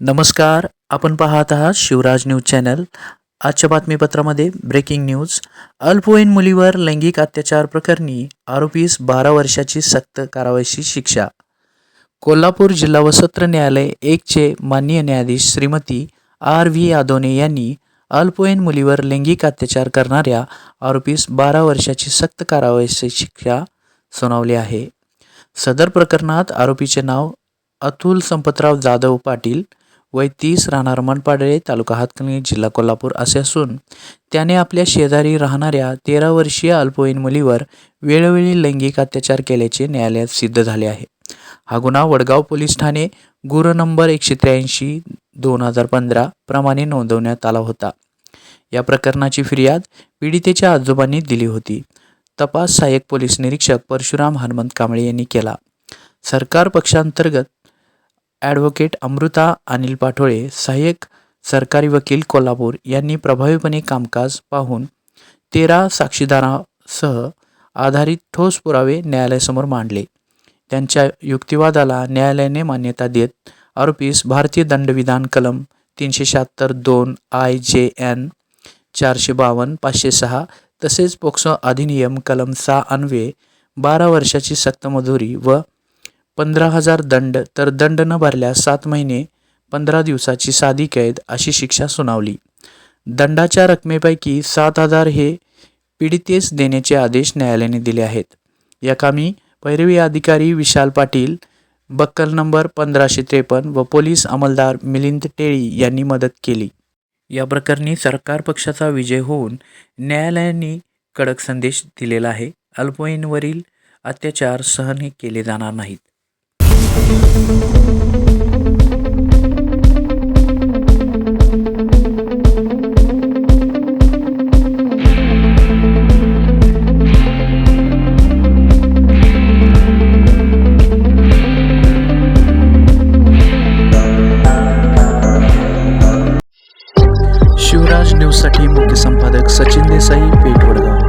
नमस्कार आपण पाहत आहात शिवराज न्यूज चॅनल. आजच्या बातमीपत्रामध्ये ब्रेकिंग न्यूज. अल्पवयीन मुलीवर लैंगिक अत्याचार प्रकरणी आरोपीस बारा वर्षाची सक्त कारवाईची शिक्षा. कोल्हापूर जिल्हा व सत्र न्यायालय एकचे माननीय न्यायाधीश श्रीमती आर व्ही आदोने यांनी अल्पवयीन मुलीवर लैंगिक अत्याचार करणाऱ्या आरोपीस बारा वर्षाची सक्त कारवाईची शिक्षा सुनावली आहे. सदर प्रकरणात आरोपीचे नाव अतुल संपतराव जाधव पाटील वय तीस राहणार मनपाडळे तालुका हातकणी जिल्हा कोल्हापूर असे असून त्याने आपल्या शेजारी राहणाऱ्या तेरा वर्षीय अल्पवयीन मुलीवर वेळोवेळी लैंगिक अत्याचार केल्याचे न्यायालयात सिद्ध झाले आहे. हा गुन्हा वडगाव पोलीस ठाणे गुर नंबर एकशे त्र्याऐंशी दोन हजार पंधरा प्रमाणे नोंदवण्यात आला होता. या प्रकरणाची फिर्याद पीडितेच्या आजोबांनी दिली होती. तपास सहाय्यक पोलीस निरीक्षक परशुराम हनुमंत कांबळे यांनी केला. सरकार पक्षांतर्गत ॲडव्होकेट अमृता अनिल पाठोळे सहाय्यक सरकारी वकील कोल्हापूर यांनी प्रभावीपणे कामकाज पाहून तेरा साक्षीदारासह आधारित ठोस पुरावे न्यायालयासमोर मांडले. त्यांच्या युक्तिवादाला न्यायालयाने मान्यता देत आरोपीस भारतीय दंडविधान कलम तीनशे शहात्तर दोन आय जे एन चारशे बावन्न पाचशे सहा तसेच पोक्सो अधिनियम कलम सहा अन्वये बारा वर्षाची सक्तमजुरी व पंधरा हजार दंड तर दंड न भरल्यास सात महिने पंधरा दिवसाची साधी कैद अशी शिक्षा सुनावली. दंडाच्या रकमेपैकी सात हजार हे पीडितेस देण्याचे आदेश न्यायालयाने दिले आहेत. या कामी पैरवी अधिकारी विशाल पाटील बक्कल नंबर पंधराशे त्रेपन्न व पोलीस अंमलदार मिलिंद टेळी यांनी मदत केली. या प्रकरणी सरकार पक्षाचा विजय होऊन न्यायालयाने कडक संदेश दिलेला आहे. अल्पवयीनवरील अत्याचार सहन केले जाणार नाहीत. शिवराज न्यूजसाठी मुख्य संपादक सचिन देसाई पेठ